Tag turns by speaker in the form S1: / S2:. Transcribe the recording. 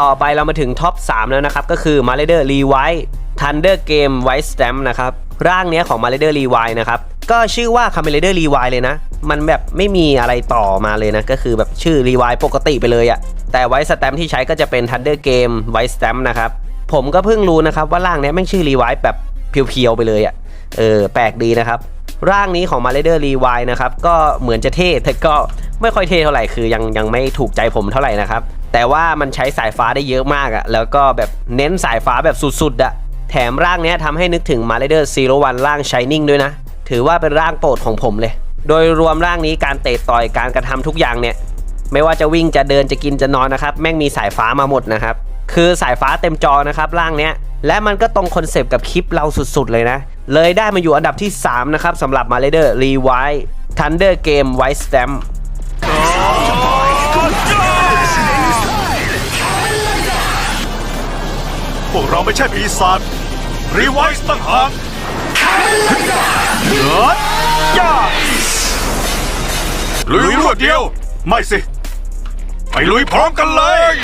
S1: ต่อไปเรามาถึงท็อป 3 แล้วนะครับ ก็คือ m a r a d e r r e w i t e Thunder Game White Stamp นะครับ ร่างเนี้ยของ m a r a d e r r e w i t e นะครับ ก็ชื่อว่า c a m e r a d e r r e w i t e เลยนะ มันแบบไม่มีอะไรต่อมาเลยนะ ก็คือแบบชื่อ r e w i t e ปกติไปเลยอะแต่ White Stamp ที่ใช้ก็จะเป็น Thunder Game White Stamp นะครับ ผมก็เพิ่งรู้นะครับว่าร่างเนี้ยแม่งชื่อ r e w i t e แบบเพียวๆไปเลยอะเออแปลกดีนะครับร่างนี้ของ m a r a d e r r e w i t e นะครับก็เหมือนจะเท่แต่ก็ ไม่ค่อยเท่เท่าไหร่คือยังยังไม่ถูกใจผมเท่าไหร่นะครับ แต่ว่ามันใช้สายฟ้าได้เยอะมากอะแล้วก็แบบเน้นสายฟ้าแบบสุดๆอะแถมร่างเนี้ยทำให้นึกถึง m a r a d e r Zero One ร่าง Shining ด้วยนะ ถือว่าเป็นร่างโปรดของผมเลย โดยรวมร่างนี้การเตะต่อยการกระทำทุกอย่างเนี่ยไม่ว่าจะวิ่งจะเดินจะกินจะนอนนะครับ แม่งมีสายฟ้ามาหมดนะครับ คือสายฟ้าเต็มจอนะครับร่างเนี้ยและมันก็ตรงคอนเซปต์กับคลิปเราสุดๆเลยนะ เลยได้มาอยู่อันดับที่ 3 นะครับสำหรับ m a r a d e r r e w i t e Thunder Game White Stamp
S2: พวกเราไม่ใช่ปีศาจรีไวซ์ต่างหากเหนือย่าลุยรวดเดียว ไม่สิ ไปลุยพร้อมกันเลย